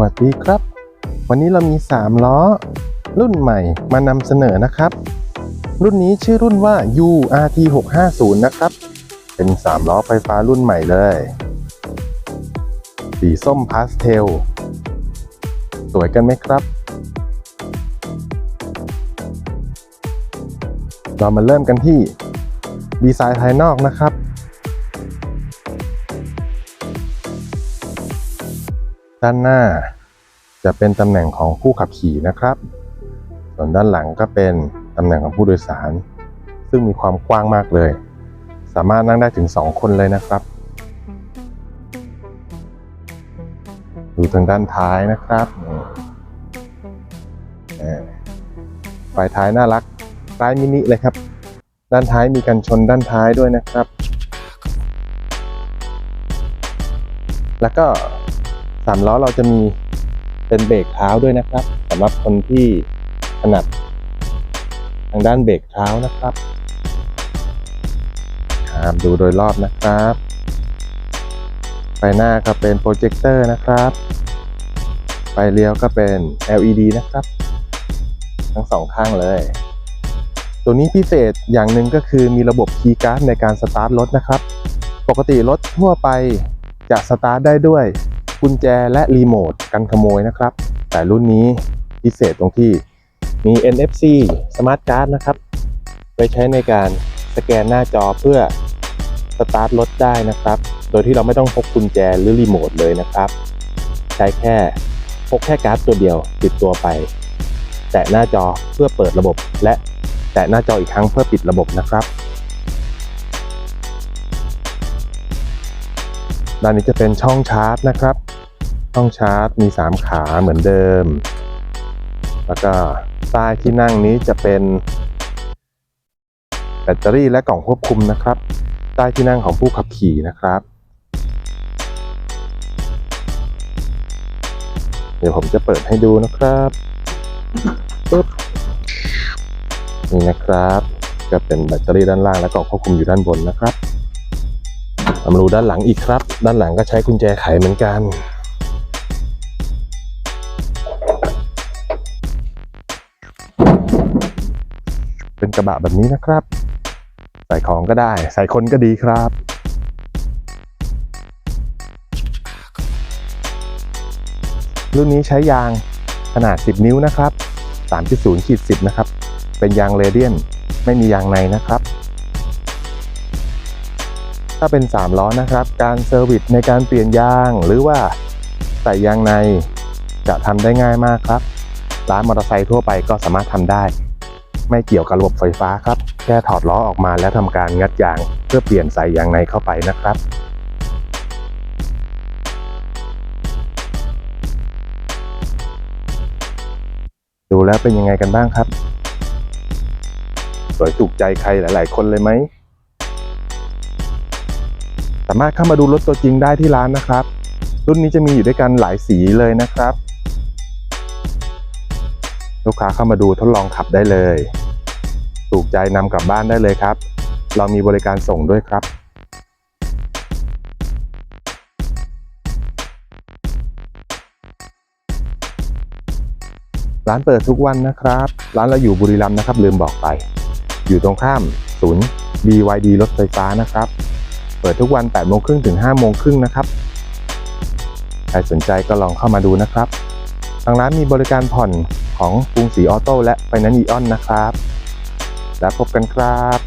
วัสดีครับ วันนี้เรามี 3 ล้อ รุ่นใหม่มานำเสนอนะครับ รุ่นนี้ชื่อรุ่นว่า URT 650นะครับ เป็น 3 ล้อไฟฟ้ารุ่นใหม่เลย สีส้มพาสเทล สวยกันไหมครับ เรามาเริ่มกันที่ดีไซน์ภายนอกนะครับ ด้านหน้า จะเป็นตำแหน่งของผู้ขับขี่นะครับ ส่วนด้านหลังก็เป็นตำแหน่งของผู้โดยสาร ซึ่งมีความกว้างมากเลย สามารถนั่งได้ถึง 2 คนเลยนะครับ ดูทางด้านท้ายนะครับนี่เอ่อไฟท้ายน่ารักคล้ายมินิเลยครับ ด้านท้ายมีกันชนด้านท้ายด้วยนะครับ แล้วก็ สามล้อเราจะมีเป็นเบรกเท้าด้วยนะครับสำหรับคนที่ถนัดทางด้านเบรกเท้านะครับครับดูโดยรอบนะครับ ไฟหน้าก็เป็นโปรเจคเตอร์นะครับ ไฟเลี้ยวก็เป็น LED นะครับ ทั้งสองข้างเลย ตัวนี้พิเศษอย่างหนึ่งก็คือมีระบบคีย์การ์ดในการสตาร์ทรถนะครับ ปกติรถทั่วไปจะสตาร์ทได้ด้วย กุญแจและรีโมทกันขโมยนะครับ แต่รุ่นนี้พิเศษตรงที่มี NFC Smart Card นะครับไว้ใช้ในการสแกนหน้าจอเพื่อสตาร์ทรถได้นะครับ โดยที่เราไม่ต้องพกกุญแจหรือรีโมทเลยนะครับ ใช้แค่พกแค่การ์ดตัวเดียวติดตัวไป แตะหน้าจอเพื่อเปิดระบบและแตะหน้าจออีกครั้งเพื่อปิดระบบนะครับ ด้านนี้จะเป็นช่องชาร์จนะครับ ช่องชาร์จมี 3 ขาเหมือนเดิม แล้วก็ใต้ที่นั่งนี้จะเป็นแบตเตอรี่และกล่องควบคุมนะครับ ใต้ที่นั่งของผู้ขับขี่นะครับ เดี๋ยวผมจะเปิดให้ดูนะครับปึ๊บนี่นะครับ ก็เป็นแบตเตอรี่ด้านล่างและกล่องควบคุมอยู่ด้านบนนะครับ เรามาดูด้านหลังอีกครับ ด้านหลังก็ใช้กุญแจไขเหมือนกันเป็นกระบะแบบนี้นะครับ ใส่ของก็ได้ ใส่คนก็ดีครับ รุ่นนี้ใช้ยางขนาด 10 นิ้วนะครับ 3.0ขีด10 นะครับ เป็นยางเรเดียน ไม่มียางในนะครับ ถ้าเป็น 3 ล้อนะครับ การเซอร์วิสในการเปลี่ยนยางหรือว่าใส่ยางในจะทำได้ง่ายมากครับ ร้านมอเตอร์ไซค์ทั่วไปก็สามารถทำได้ ไม่เกี่ยวกับระบบไฟฟ้าครับ แค่ถอดล้อออกมาแล้วทำการงัดยาง เพื่อเปลี่ยนใส่ยางในเข้าไปนะครับดูแล้วเป็นยังไงกันบ้างครับ สวยถูกใจใครหลาย ๆ คนเลยไหม สามารถเข้ามาดูรถตัวจริงได้ที่ร้านนะครับ รุ่นนี้จะมีอยู่ด้วยกันหลายสีเลยนะครับ ลูกค้าเข้ามาดูทดลองขับได้เลย ถูกใจนำกลับบ้านได้เลยครับ เรามีบริการส่งด้วยครับร้านเปิดทุกวันนะครับ ร้านเราอยู่บุรีรัมย์นะครับ ลืมบอกไป อยู่ตรงข้ามศูนย์ BYD รถไฟฟ้านะครับ เปิดทุกวัน8โมงครึ่งถึง5โมงครึ่งนะครับ ใครสนใจก็ลองเข้ามาดูนะครับ ทางร้านมีบริการผ่อนของกรุงศรีออโต้และไฟแนนซ์อีออนนะครับ แล้วพบกันครับ